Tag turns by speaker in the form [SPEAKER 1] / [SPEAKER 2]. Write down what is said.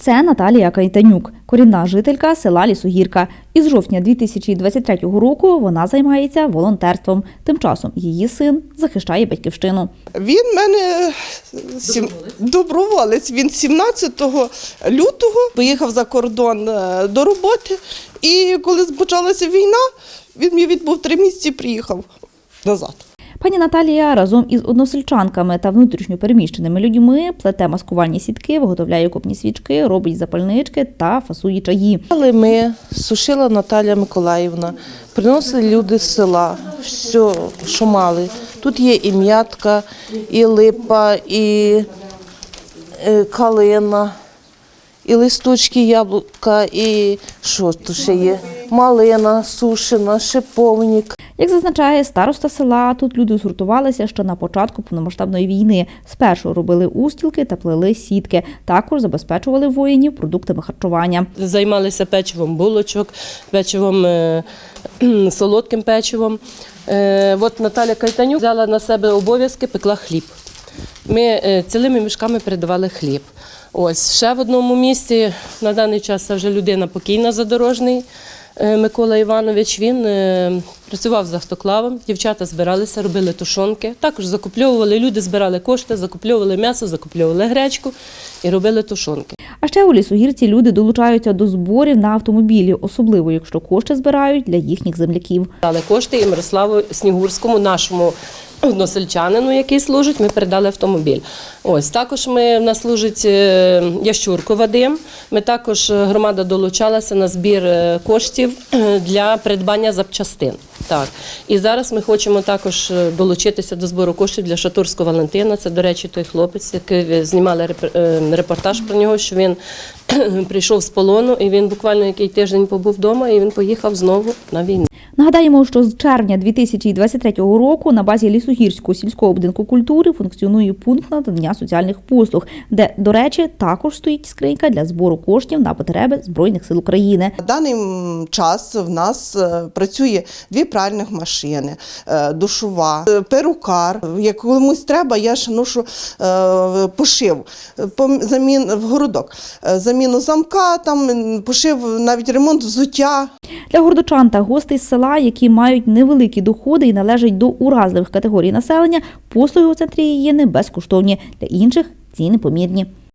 [SPEAKER 1] Це Наталія Кайтанюк, корінна жителька села Лісогірка. Із жовтня 2023 року вона займається волонтерством. Тим часом її син захищає батьківщину.
[SPEAKER 2] Він мене сім... доброволець. Він 17 лютого поїхав за кордон е, до роботи. І коли почалася війна, він мені відбув три місяці, приїхав назад.
[SPEAKER 1] Пані Наталія разом із односельчанками та внутрішньо переміщеними людьми плете маскувальні сітки, виготовляє копні свічки, робить запальнички та фасує чаї.
[SPEAKER 3] Але ми, сушила Наталя Миколаївна, приносили люди з села, все, що мали. Тут є і м'ятка, і липа, і е, калина, і листочки яблука, і що тут ще є? Малина сушена, шиповник.
[SPEAKER 1] Як зазначає староста села, тут люди згуртувалися ще на початку повномасштабної війни. Спершу робили устілки та плели сітки. Також забезпечували воїнів продуктами харчування.
[SPEAKER 4] Займалися печивом булочок, печивом е, солодким печивом. Е, От Наталя Кайтанюк взяла на себе обов'язки, пекла хліб. Ми е, цілими мішками передавали хліб. Ось ще в одному місці на даний час це вже людина покійна задорожний. Е, Микола Іванович він е, працював з автоклавом, дівчата збиралися, робили тушонки. Також закупльовували, люди збирали кошти, закупльовували м'ясо, закупльовували гречку і робили тушонки.
[SPEAKER 1] А ще у лісогірці люди долучаються до зборів на автомобілі, особливо якщо кошти збирають для їхніх земляків.
[SPEAKER 4] Дали кошти і Мирославу Снігурському, нашому односельчанину, який служить, ми передали автомобіль. Ось також ми в нас служить е, Ящурко Вадим. Ми також громада долучалася на збір е, коштів е, для придбання запчастин. Так і зараз ми хочемо також е, долучитися до збору коштів для Шатурського Валентина. Це, до речі, той хлопець, який знімали е, репортаж про нього, що він прийшов з полону, і він буквально який тиждень побув вдома, і він поїхав знову на війну.
[SPEAKER 1] Нагадаємо, що з червня 2023 року на базі Лісогірського сільського будинку культури функціонує пункт надання соціальних послуг, де, до речі, також стоїть скринька для збору коштів на потреби Збройних сил України.
[SPEAKER 2] На даний час в нас е, працює дві пральних машини, е, душова, е, перукар. Як комусь треба, я ж ношу пошив, в городок, заміну замка, там пошив навіть ремонт взуття.
[SPEAKER 1] Для гордочан та гостей з села, які мають невеликі доходи і належать до уразливих категорій населення, послуги у центрі гігієни безкоштовні. Для інших ціни помірні.